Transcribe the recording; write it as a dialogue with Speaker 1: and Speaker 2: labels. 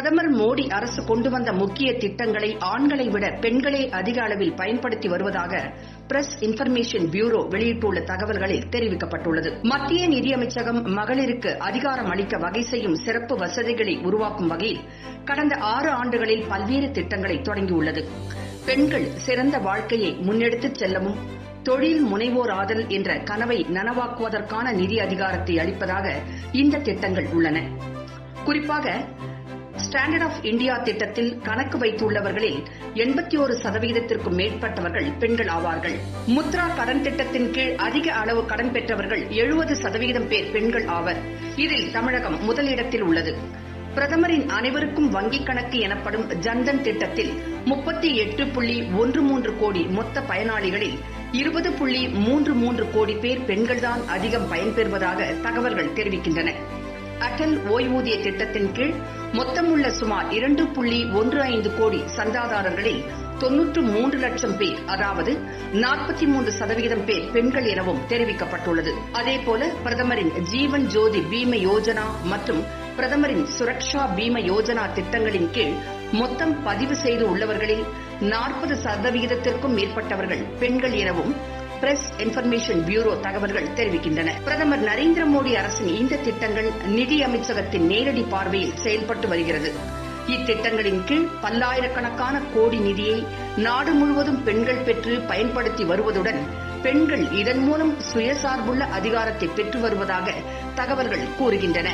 Speaker 1: பிரதமர் மோடி அரசு கொண்டு வந்த முக்கிய திட்டங்களை ஆண்களை விட பெண்களே அதிக அளவில் பயன்படுத்தி வருவதாக பிரஸ் இன்ஃபர்மேஷன் பியூரோ வெளியிட்டுள்ள தகவல்களில் தெரிவிக்கப்பட்டுள்ளது. மத்திய நிதியமைச்சகம் மகளிருக்கு அதிகாரம் அளிக்க வகை செய்யும் சிறப்பு வசதிகளை உருவாக்கும் வகையில் கடந்த ஆறு ஆண்டுகளில் பல்வேறு திட்டங்களை தொடங்கியுள்ளது. பெண்கள் சிறந்த வாழ்க்கையை முன்னெடுத்துச் செல்லவும் தொழில் முனைவோர் ஆதல் என்ற கனவை நனவாக்குவதற்கான நிதி அதிகாரத்தை அளிப்பதாக இந்த திட்டங்கள் உள்ளன. குறிப்பாக ஸ்டாண்டர்ட் ஆஃப் இந்தியா திட்டத்தில் கணக்கு வைத்துள்ளவர்களில் எண்பத்தி ஒரு சதவீதத்திற்கும் மேற்பட்டவர்கள் பெண்கள் ஆவார்கள். முத்ரா கடன் திட்டத்தின் கீழ் அதிக அளவு கடன் பெற்றவர்கள் எழுபது சதவீதம் பேர் பெண்கள் ஆவர். இதில் தமிழகம் முதலிடத்தில் உள்ளது. பிரதமரின் அனைவருக்கும் வங்கிக் கணக்கு எனப்படும் ஜன்தன் திட்டத்தில் முப்பத்தி எட்டு புள்ளி ஒன்று மூன்று கோடி மொத்த பயனாளிகளில் இருபது புள்ளி மூன்று மூன்று கோடி பேர் பெண்கள்தான் அதிகம் பயன்பெறுவதாக தகவல்கள் தெரிவிக்கின்றன. அடல் ஓய்வூதிய திட்டத்தின் கீழ் மொத்தமுள்ள சுமார் இரண்டு புள்ளி ஒன்று ஐந்து கோடி சந்தாதாரர்களில் தொன்னூற்று மூன்று லட்சம் பேர் அதாவது நாற்பத்தி மூன்று சதவீதம் பேர் பெண்கள் எனவும் தெரிவிக்கப்பட்டுள்ளது. அதேபோல பிரதமரின் ஜீவன் ஜோதி பீம யோஜனா மற்றும் பிரதமரின் சுரக்ஷா பீம யோஜனா திட்டங்களின் கீழ் மொத்தம் பதிவு செய்து உள்ளவர்களில் நாற்பது சதவிகிதத்திற்கும் மேற்பட்டவர்கள் பெண்கள் எனவும் பிரஸ் இன்ஃபர்மேஷன் பியூரோ தகவல்கள் தெரிவிக்கின்றன. பிரதமர் நரேந்திர மோடி அரசின் இந்த திட்டங்கள் நிதி அமைச்சகத்தின் நேரடி பார்வையில் செயல்பட்டு வருகிறது. இத்திட்டங்களின் கீழ் பல்லாயிரக்கணக்கான கோடி நிதியை நாடு முழுவதும் பெண்கள் பெற்று பயன்படுத்தி வருவதுடன் பெண்கள் இதன் மூலம் சுயசார்புள்ள அதிகாரத்தை பெற்று வருவதாக தகவல்கள் கூறுகின்றன.